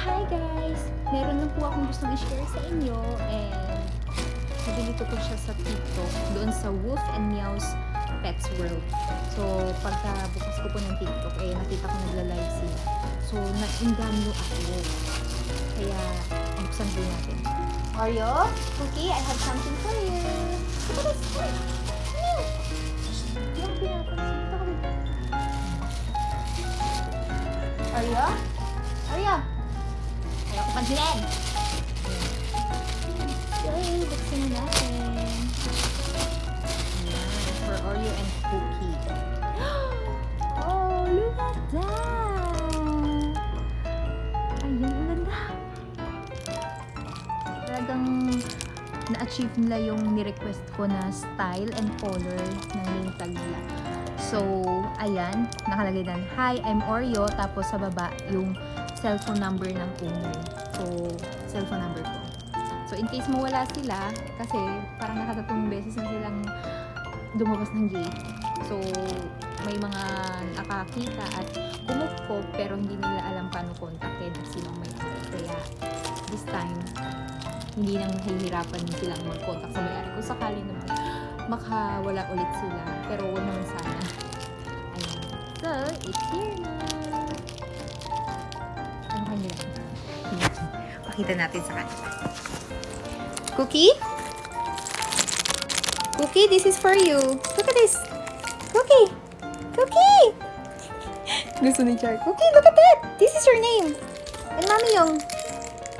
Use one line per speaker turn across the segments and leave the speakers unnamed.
Hi guys! Meron lang po akong gustong i-share sa inyo and nabili ko po siya sa TikTok doon sa Wolf and Meow's Pets World. So, pagka bukas ko po ng TikTok, eh, nakita ko nagla-live sila. So, nainganyo ako. Kaya, buksan po natin. Oreo, Cookie, I have something for you. Look at this. Ano? Yung pinapansin ko. Oreo? Oreo? Ayaw ko pansinin. Okay, buksan na natin. Ayan, for Oreo and Cookie. oh, look at that! Ayun, ang ganda. Talagang na-achieve nila yung ni-request ko na style and color ng tag nila. So, ayan, nakalagay na, Hi, I'm Oreo. Tapos sa baba, yung cellphone number ng owner. So, cellphone number ko. So, in case mawala sila, kasi parang nakatatong beses na silang lumabas ng gate. So, may mga nakakita at kumukop pero hindi nila alam paano kontakin at sinong may Kaya, this time, hindi nang nahihirapan silang mag-contact sa may-ari. Kung sakali naman, makawala ulit sila. Pero huwag naman sana. Ayan. So, it's here na. Pakita natin sa kanila. Cookie? Cookie, this is for you. Look at this. Cookie! Cookie! Gusto ni Char. Cookie, look at that! This is your name. And mami yung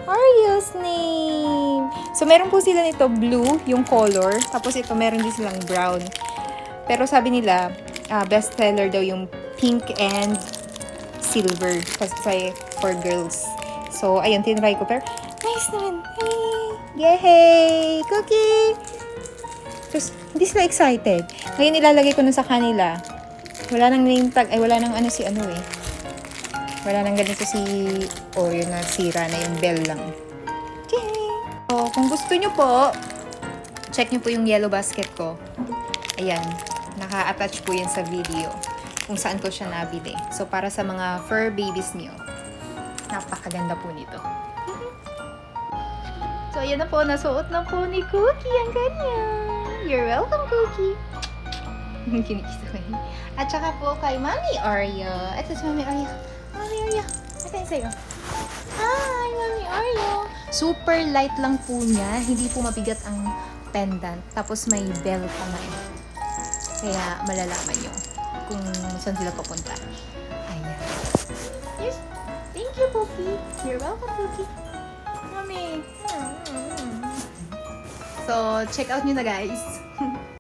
Ario's name. So, meron po sila nito blue, yung color. Tapos ito, meron din silang brown. Pero sabi nila, ah, best seller daw yung pink and silver. Kasi for girls. So, ayun, tinry ko. Pero, nice naman. Hey! Yay! Cookie! Tapos, hindi sila excited. Ngayon, ilalagay ko na sa kanila. Wala nang name tag. Ay, wala nang ano si ano eh. Wala nang ganito si Oreo na sira na yung bell lang. Yay! So, kung gusto nyo po, check nyo po yung yellow basket ko. Ayan. Naka-attach po yan sa video kung saan ko siya nabili. So, para sa mga fur babies niyo, napakaganda po nito. So, ayan na po. Nasuot na po ni Cookie ang ganyan. You're welcome, Cookie. Kinikisa ko yun. At saka po kay Mami Oreo. Ito si Mami Oreo. Mami Oreo. Yung sa'yo. Hi, Mami Oreo. Super light lang po niya. Hindi po mabigat ang pendant. Tapos may bell pa nga eh. Kaya malalaman nyo kung saan sila pupunta. Ayan. Yes. Thank you, Cookie. You're welcome, Cookie. Mami. So, check out nyo na guys.